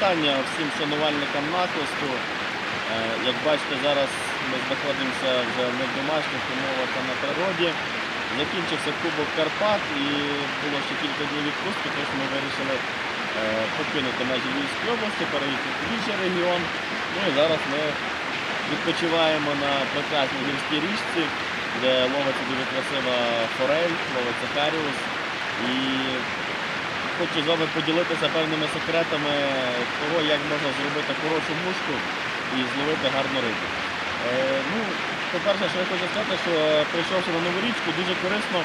вітання всім шанувальникам нахисту. Е, Як бачите, зараз ми знаходимося вже не в домашніх умовах, а на природі. Закінчився Кубок Карпат і було ще кілька днів відпустки, тож ми вирішили е, покинути межі Львівської області, переїхати в інший регіон. Ну і зараз ми відпочиваємо на прекрасній гірській річці, де ловиться дуже красива форель, ловиться каріус. Хочу з вами поділитися певними секретами того, як можна зробити хорошу мушку і зловити гарну рибу. Е, ну, по-перше, що я хочу сказати, що прийшовши на нову річку, дуже корисно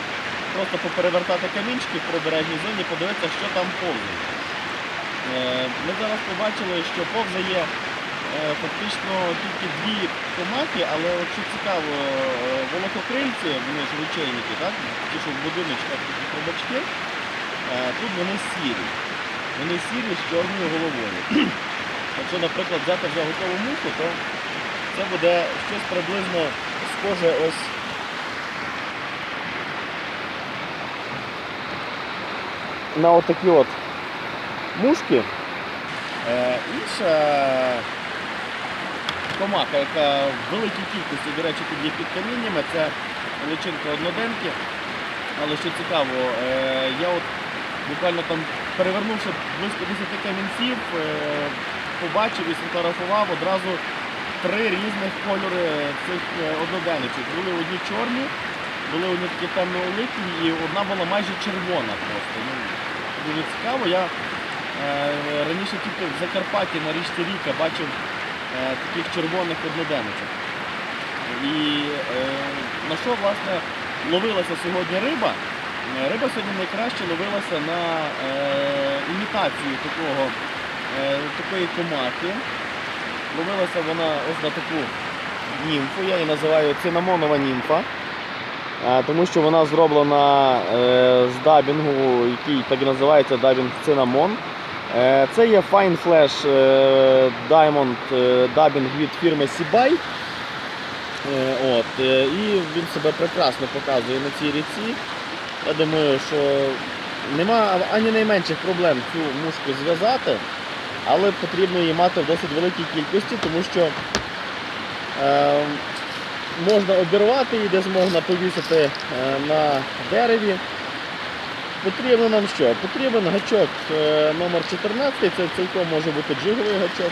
просто поперевертати камінчики в прибережній зоні, подивитися, що там повзає. Е, ми зараз побачили, що повзає е, фактично тільки дві комахи, але от що цікаво, е, волококрильці, вони ж ручейники, так? ті, що в будиночках такі хробачки, е, тут вони сірі. Вони сірі з чорною головою. Якщо, наприклад, взяти вже готову муху, то це буде щось приблизно схоже ось. На отакі от мушки. Е, інша комаха, яка в великій кількості, до речі, тут є під каміннями, це личинка одноденки. Але що цікаво, е, я от буквально там перевернувши близько 10 камінців, е, побачив і сфотографував одразу три різних кольори цих е, одноденечок. Були одні чорні, були одні такі темно-литні і одна була майже червона просто. Ну, дуже цікаво. Я е, раніше тільки в Закарпатті на річці Ріка бачив таких червоних одноденечок. І на що власне ловилася сьогодні риба? Е, Риба сьогодні найкраще ловилася на е, імітацію такого, е, такої комахи. Ловилася вона ось на таку німфу, я її називаю цинамонова німфа. Е, Тому що вона зроблена е, з дабінгу, який так і називається дабінг цинамон. Е, Це є Fine Flash е, Diamond е, дабінг від фірми Сібай. Е, От, е, і він себе прекрасно показує на цій ріці. Я думаю, що нема ані найменших проблем цю мушку зв'язати, але потрібно її мати в досить великій кількості, тому що е, можна обірвати її, десь можна повісити е, на дереві. Потрібно нам що? Потрібен гачок е, номер 14, це цілком може бути джиговий гачок.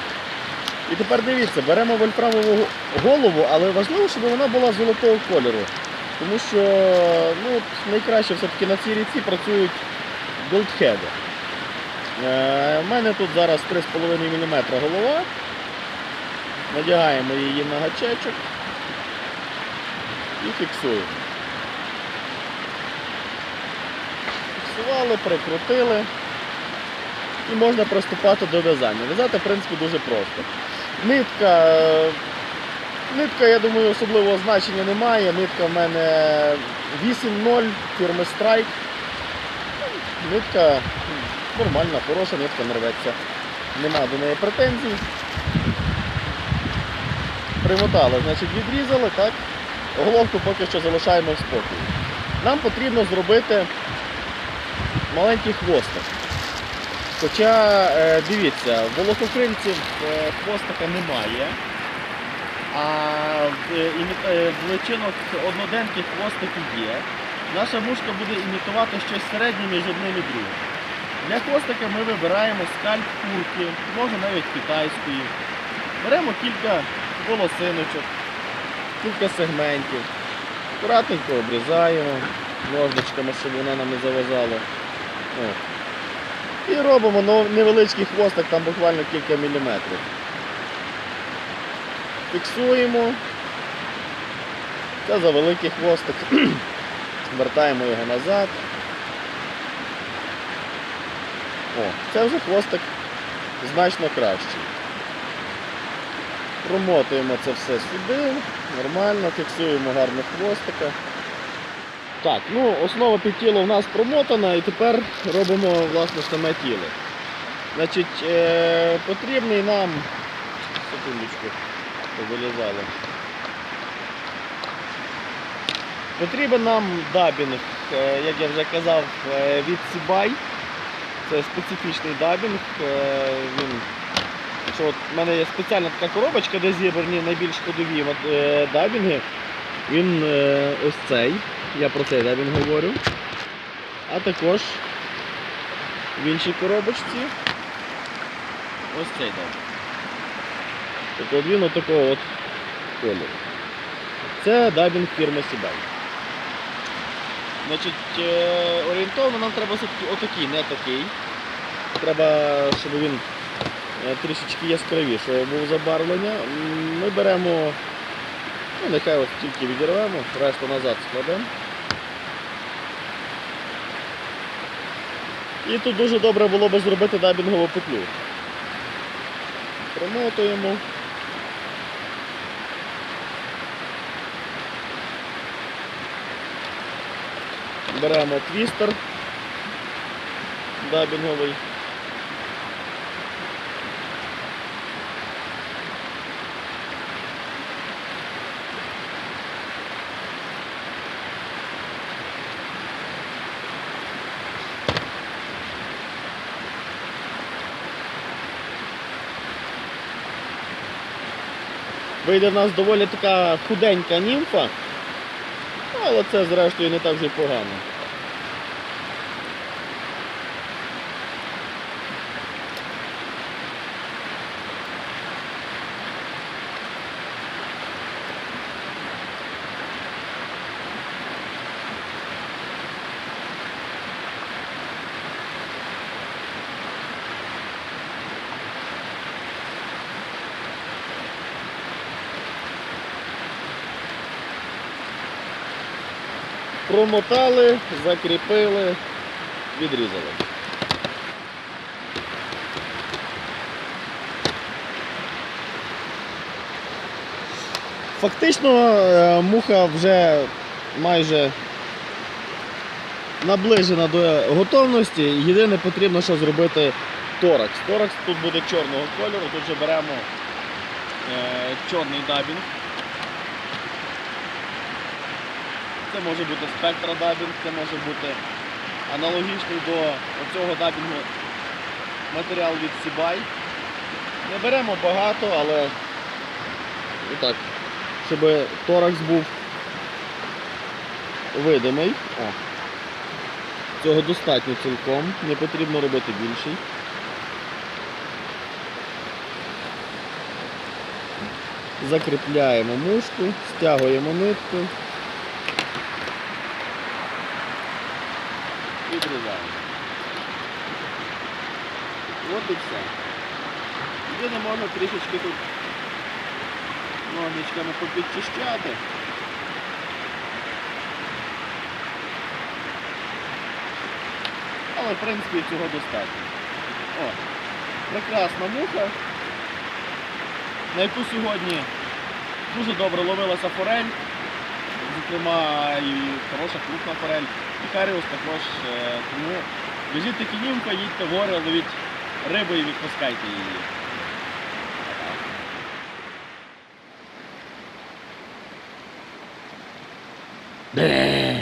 І тепер дивіться, беремо вольфрамову голову, але важливо, щоб вона була золотого кольору. Тому що ну, найкраще все-таки на цій ріці працюють голдхеди. У мене тут зараз 3,5 мм голова. Надягаємо її на гачечок і фіксуємо. Фіксували, прикрутили і можна приступати до в'язання. В'язати, в принципі, дуже просто. Нитка, нитка, я думаю, особливого значення немає. Нитка в мене 8.0 фірми Strike. Нитка нормальна, хороша, нитка не рветься. Нема до неї претензій. Примотали, значить відрізали, так? Головку поки що залишаємо в спокій. Нам потрібно зробити маленький хвостик. Хоча, е, дивіться, в волококрильців е, хвостика немає, а в, е, е, личинок одноденких хвостики є. Наша мушка буде імітувати щось середнє між одним і другим. Для хвостика ми вибираємо скальп курки, може навіть китайської. Беремо кілька волосиночок, кілька сегментів. Акуратненько обрізаємо ножничками, щоб вона нам не заважала. І робимо невеличкий хвостик, там буквально кілька міліметрів. Фіксуємо. Це за великий хвостик. Вертаємо його назад. О, це вже хвостик значно кращий. Промотуємо це все сюди, нормально, фіксуємо гарно хвостика. Так, ну основа під тіло в нас промотана і тепер робимо власне саме тіло. Значить, е, потрібний нам. Секундочку, вилізало. Потрібен нам дабінг, е, як я вже казав, е, від Сібай. Це специфічний дабінг. е, Він Що от в мене є спеціальна така коробочка, де зібрані найбільш ходові дабінги. Він ось цей. Я про цей дабінг говорю. А також в іншій коробочці ось цей дабінг. Тобто він отакого от кольору. Це дабінг фірми Сібай. Значить, е, орієнтовно нам треба отакий, не такий. Треба, щоб він е, трішечки яскравішого був забарвлення. Ми беремо, ну нехай ось тільки відірвемо, решту назад складемо. І тут дуже добре було би зробити дабінгову петлю. Промотуємо. Беремо твістер дабінговий. Вийде в нас доволі така худенька німфа, але це зрештою не так вже погано. Промотали, закріпили, відрізали. Фактично е, муха вже майже наближена до готовності. Єдине потрібно ще зробити торакс. Торакс тут буде чорного кольору, тут вже беремо е, чорний дабінг. Це може бути спектра дабінг, це може бути аналогічний до оцього дабінгу матеріал від Сібай. Не беремо багато, але так, щоб торакс був видимий. О. Цього достатньо цілком, не потрібно робити більший. Закріпляємо мушку, стягуємо нитку. Відрізаємо. От і все. Єдине можна трішечки тут ножничками попідчищати. Але в принципі цього достатньо. О, прекрасна муха, на яку сьогодні дуже добре ловилася форель, зокрема і хороша крупна форель, і також. е, Тому візіть такі їдьте гори, ловіть рибу і відпускайте її. Бе.